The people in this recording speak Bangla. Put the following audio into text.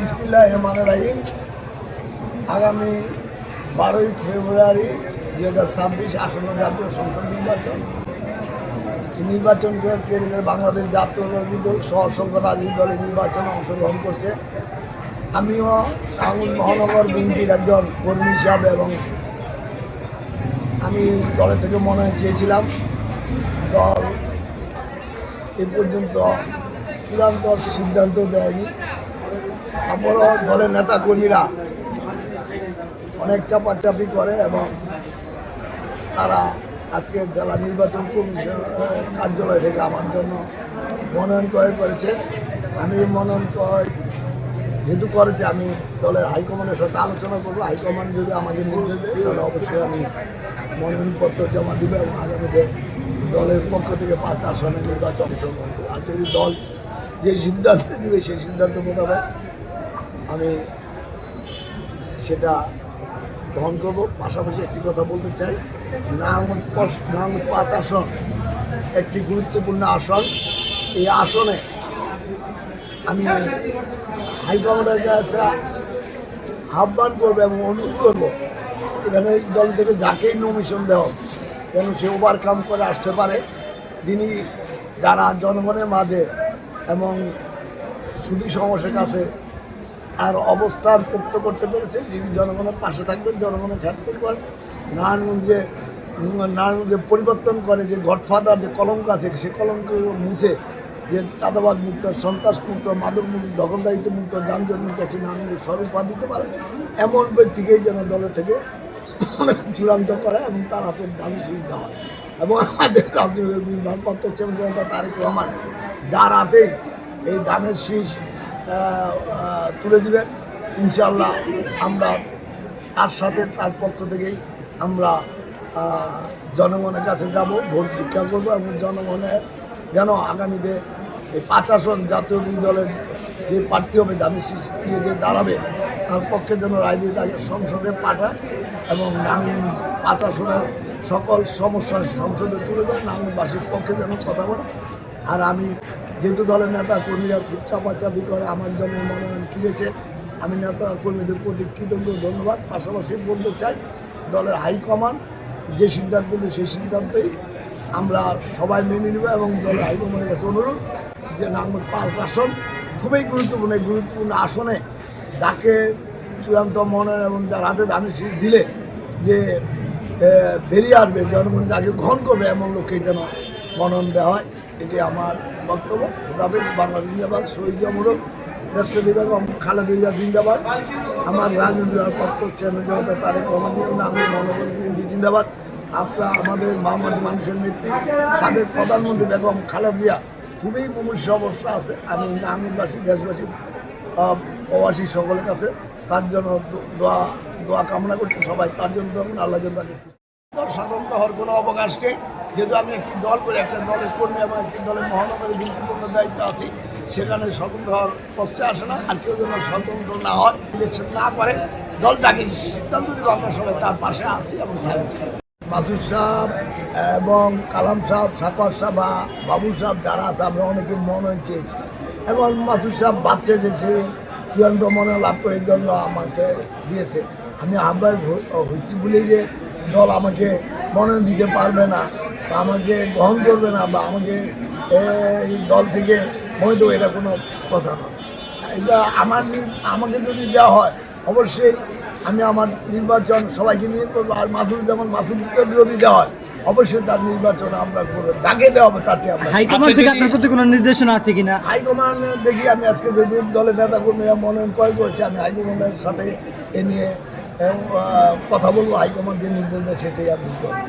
বিসমিল্লাহ রহমান রাহিম আগামী বারোই ফেব্রুয়ারি দুই হাজার ছাব্বিশ আসন্ন জাতীয় সংসদ নির্বাচন। নির্বাচনকে বাংলাদেশ জাতীয় দল সহ অসংখ্য রাজনৈতিক দলের নির্বাচনে অংশগ্রহণ করছে। আমিও টাঙ্গুল মহানগর বিএনপির একজন কর্মী হিসাবে এবং আমি দলের থেকে মনে চেয়েছিলাম। দল এ পর্যন্ত চূড়ান্ত সিদ্ধান্ত দেয়নি। তারপরও দলের নেতা কর্মীরা অনেক চাপাচাপি করে এবং তারা আজকে জেলা নির্বাচন কার্যালয় থেকে আমার জন্য মনোনয়ন ক্রয় করেছে। আমি মনোনয়ন ক্রয় যেহেতু করেছে, আমি দলের হাইকমান্ডের সাথে আলোচনা করব। হাইকমান্ড যদি আমাকে নির্দেশ দেয়, তাহলে অবশ্যই আমি মনোনয়নপত্র জমা দিব এবং আগামীতে দলের পক্ষ থেকে পাঁচ আসনে নির্বাচন অংশগ্রহণ করব। আর যদি দল যে সিদ্ধান্ত দেবে সেই সিদ্ধান্ত মোতাবেক আমি সেটা গ্রহণ করব। পাশাপাশি একটি কথা বলতে চাই। পস- নারায়ণগঞ্জ পাঁচ আসন একটি গুরুত্বপূর্ণ আসন। এই আসনে আমি হাইকমান্ডের কাছে আহ্বান করব এবং অনুরোধ করব এখানে দল থেকে যাকেই নমিশন দেওয়া যেন সে ওভারকাম করে আসতে পারে। যিনি যারা জনগণের মাঝে এবং সুদী সমাজের কাছে আর অবস্থান পোক্ত করতে পেরেছে যিনি জনগণের পাশে থাকবেন, জনগণের খ্যাত করবেন নারায়ণগঞ্জে নারায়ণগঞ্জে পরিবর্তন করে যে গডফাদার, যে কলঙ্ক আছে, সে কলঙ্ক মুছে যে চাঁদাবাদ মুক্ত, সন্ত্রাস মুক্ত, মাদক মুক্ত, দখলদারিত্ব মুক্ত, যানজট মুক্ত একটি নারায়ণগঞ্জ স্বরূপা দিতে পারে এমন ব্যক্তিকেই যেন দলের থেকে চূড়ান্ত করে এবং তার হাতে দামি দেওয়া হয়। এবং আমাদের রাজ্যের ভারপ্রাপ্ত চেয়ারম্যান তারেক রহমান, যার হাতেই এই দানের শীষ তুলে দিবেন। ইনশাল্লাহ আমরা তার সাথে তার পক্ষ থেকেই আমরা জনগণের কাছে যাব, ভোট ভিক্ষা করব এবং জনগণের যেন আগামীতে এই পাঁচ আসন জাতীয় দলের যে প্রার্থী হবে শীষ নিয়ে যে দাঁড়াবে, তার পক্ষে যেন রাজনীতি তাকে সংসদে পাঠায় এবং পাঁচ আসনের সকল সমস্যা সংসদে তুলে দেয় নারায়ণবাসীর পক্ষে যেন কথা বলে। আর আমি যেহেতু দলের নেতা কর্মীরা খুব চাপাচাপি করে, আমার জন্য মনোনয়ন কিনেছে। আমি নেতা কর্মীদের প্রতি কৃতজ্ঞ, ধন্যবাদ। পাশাপাশি বলতে চাই, দলের হাইকমান্ড যে সিদ্ধান্ত নেবে সেই সিদ্ধান্তই আমরা সবাই মেনে নেব এবং দলের হাইকমান্ডের কাছে অনুরোধ যে নাঙ্গল পাঁচ আসন, খুবই গুরুত্বপূর্ণ, এই গুরুত্বপূর্ণ আসনে যাকে চূড়ান্ত মনোনয়ন এবং যার হাতে দামি শীষ দিলে যে বেরিয়ে আসবে, জনগণ যাকে গ্রহণ করবে এমন লোককে যেন মনন দেওয়া হয়, এটি আমার বক্তব্য। খোদাফিজ বাংলা জিন্দাবাদ, শহীদ আমরক ব্যবসা বিভাগ খালেদা জিন্দাবাদ। আমার রাজনীতি পক্ষ চেয়ারম্যান জনতা তারেক রহমান আমি মনোনয়ন জিন্দাবাদ। আপনারা আমাদের মহামাটি মানুষের নেত্রী, সাবেক প্রধানমন্ত্রী বেগম খালেদিয়া খুবই মুমূর্ষ অবস্থা আছে। আমি নাঙ্গলবাসী দেশবাসী প্রবাসী সকলের কাছে তার জন্য দোয়া দোয়া কামনা করছি। সবাই তার জন্য আল্লাহ সুস্থ স্বাধীনতা হওয়ার কোনো অবকাশ নেই। যেহেতু আমি একটি দল করে একটা দলের কর্মী এবং একটি দলের মহানগরের গুরুত্বপূর্ণ দায়িত্ব আছি, সেখানে স্বতন্ত্র হওয়ার প্রশ্নে আসে না, আর কেউ যেন স্বতন্ত্র না হয় ইলেকশন না করে দল যাকে সিদ্ধান্ত দেবে, আমরা সবাই তার পাশে আছি এবং থাকব। মাসুদ সাহেব এবং কালাম সাহেব, সাকর সাহেব বা বাবুল সাহেব যারা আছে, আমরা অনেকে মনোনয়ন চেয়েছি। এবং মাসুদ সাহেব বাচ্চা যে চূড়ান্ত মনোনয়ন লাভ করে জন্য আমাকে দিয়েছে। আমি আহ্বায়ক হয়েছি বলেই যে দল আমাকে মনোনয়ন দিতে পারবে না। আমাকে গ্রহণ করবে না বা আমাকে এই দল থেকে মনে দেবো এটা কোনো কথা নয়। এটা আমার আমাকে যদি দেওয়া হয় অবশ্যই আমি আমার নির্বাচন সবাইকে নিয়ে করব। আর মাসুদ যেমন মাসুদকে যদি দেওয়া হয় অবশ্যই তার নির্বাচন আমরা করব। যাকে দেওয়া হবে তারটি আমরা হাইকমান্ড থেকে আপনার প্রতি কোনো নির্দেশনা আছে কিনা? হাইকমান্ড দেখি আমি আজকে যদি দলের নেতা কর্মীরা মনোনয়ন ক্রয় করেছে আমি হাইকমান্ডের সাথে এ নিয়ে কথা বলব। হাইকমান্ড যে নির্দেশ দেয় সেটাই আমি করব।